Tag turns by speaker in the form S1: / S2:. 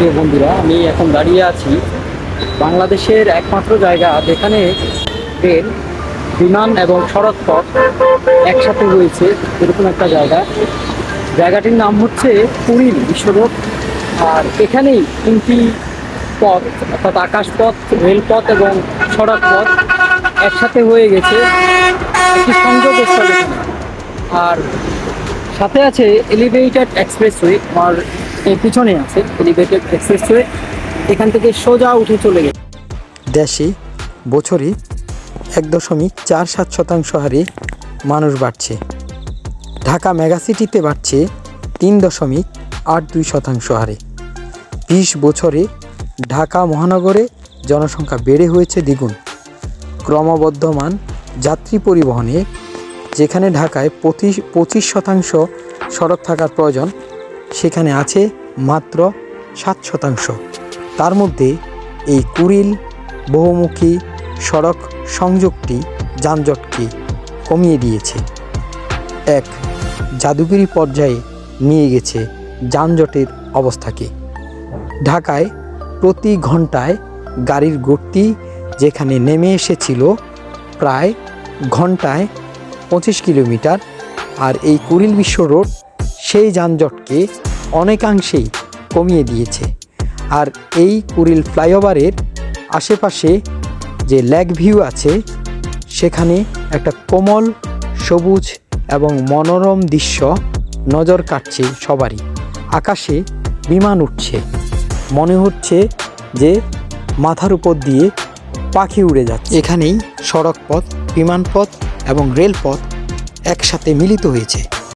S1: প্রিয় বন্ধুরা, আমি এখন দাঁড়িয়ে আছি বাংলাদেশের একমাত্র জায়গা যেখানে ট্রেন, বিমান এবং সড়ক পথ একসাথে রয়েছে, এরকম একটা জায়গা। জায়গাটির নাম হচ্ছে পুরীর বিশ্বরোড। আর এখানেই তিনটি পথ, অর্থাৎ আকাশপথ, রেলপথ এবং সড়ক পথ একসাথে হয়ে গেছে একটি সংযোগ আর সাথে আছে এলিভেটেড এক্সপ্রেসওয়ে আমার এই পিছনে আছে এলিভেটেড এক্সপ্রেসওয়ে এখান থেকে সোজা উঠে চলে গেছে
S2: দেশে বছরে এক দশমিক চার সাত শতাংশ হারে মানুষ বাড়ছে। ঢাকা মেগাসিটিতে বাড়ছে তিন দশমিক আট দুই শতাংশ হারে। বিশ বছরে ঢাকা মহানগরে জনসংখ্যা বেড়ে হয়েছে দ্বিগুণ। ক্রমবর্ধমান যাত্রী পরিবহনে যেখানে ঢাকায় পঁচিশ পঁচিশ শতাংশ সড়ক থাকার প্রয়োজন, সেখানে আছে মাত্র সাত শতাংশ। তার মধ্যে এই কুড়িল, বহুমুখী সড়ক সংযোগটি যানজটকে কমিয়ে দিয়েছে। এক, জাদুগিরি পর্যায়ে নিয়ে গেছে যানজটের অবস্থাকে। ঢাকায় প্রতি ঘন্টায় গাড়ির গতি যেখানে নেমে এসেছিল, প্রায় ঘন্টায় পঁচিশ কিলোমিটার আর এই কুড়িল বিশ্ব রোড সেই যানজটকে অনেকাংশেই কমিয়ে দিয়েছে। আর এই কুড়িল ফ্লাইওভারের আশেপাশে যে ল্যাগ ভিউ আছে, সেখানে একটা কোমল, সবুজ এবং মনোরম দৃশ্য নজর কাটছে সবারই। আকাশে বিমান উঠছে। মনে হচ্ছে যে মাথার উপর দিয়ে পাখি উড়ে যাচ্ছে। এখানেই সড়ক পথ বিমানপথ এবং রেলপথ একসাথে মিলিত হয়েছে।